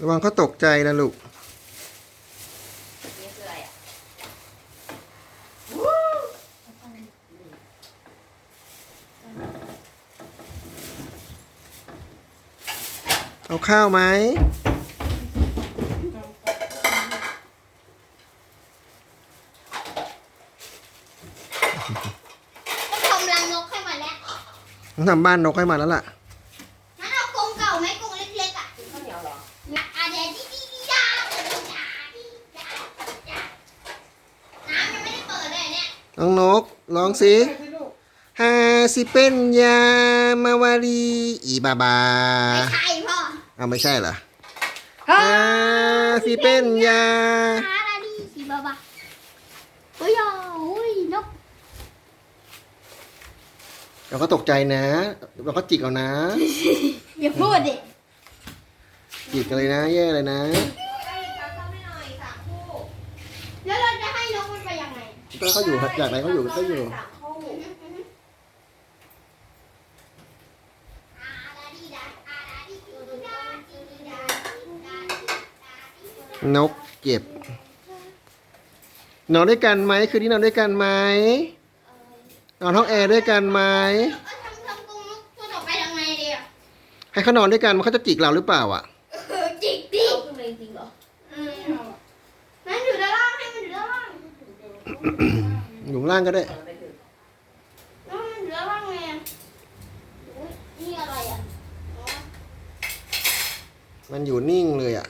ระวังเขาตกใจนะลูกเอาข้าวไหม ต้องทำบ้านนกให้มาแล้วล่ะงั้นเอากรงเก่าไหมกรงเล็กๆอะกินข้าวเหนียวเหรอนะอาเดียดิดิดิดาดิดาดิดาดิดาน้ำยังไม่ได้เปิดเลยเนี่ยน้องนกร้องสิฮาสิเป็นยามาวารีอีบาบาไม่ใช่พ่อเอาไม่ใช่เหรอฮาสิเป็นยา ฮาราดีสิบาบาโอ้ยอะโยนก เราก็ตกใจนะ เราก็จิกเอานะ อย่าพูดดิจิกกันเลยนะ แย่เลยนะได้ปลาเข้าไม่หน่อยสามคู่แล้วเราจะให้นกมันไปยังไงก็เขาอยู่อยากไหนเขาอยู่ก็อยู่สามคู่อาราดีดาอาราดีดิดาดิดาดิดาดิดานกเจ็บนอนด้วยกันไหมคืนนี้นอนด้วยกันไหม นอนห้องแอร์ด้วยกันไหมเออทำทำกรงนกตัวต่อไปทำไงดีอะให้เขานอนด้วยกันมันเขาจะจิกเราหรือเปล่าอะ เออจิกดิเอาขึ้นมาจริงๆเหรออืมนั่นอยู่ด้านล่างให้มันอยู่ด้านล่างอยู่ข้างล่างก็ได้เปิดไปถึงแล้วมันอยู่ด้านล่างไงอะอุ๊ยนี่อะไรอะอ๋อมันอยู่นิ่งเลยอะ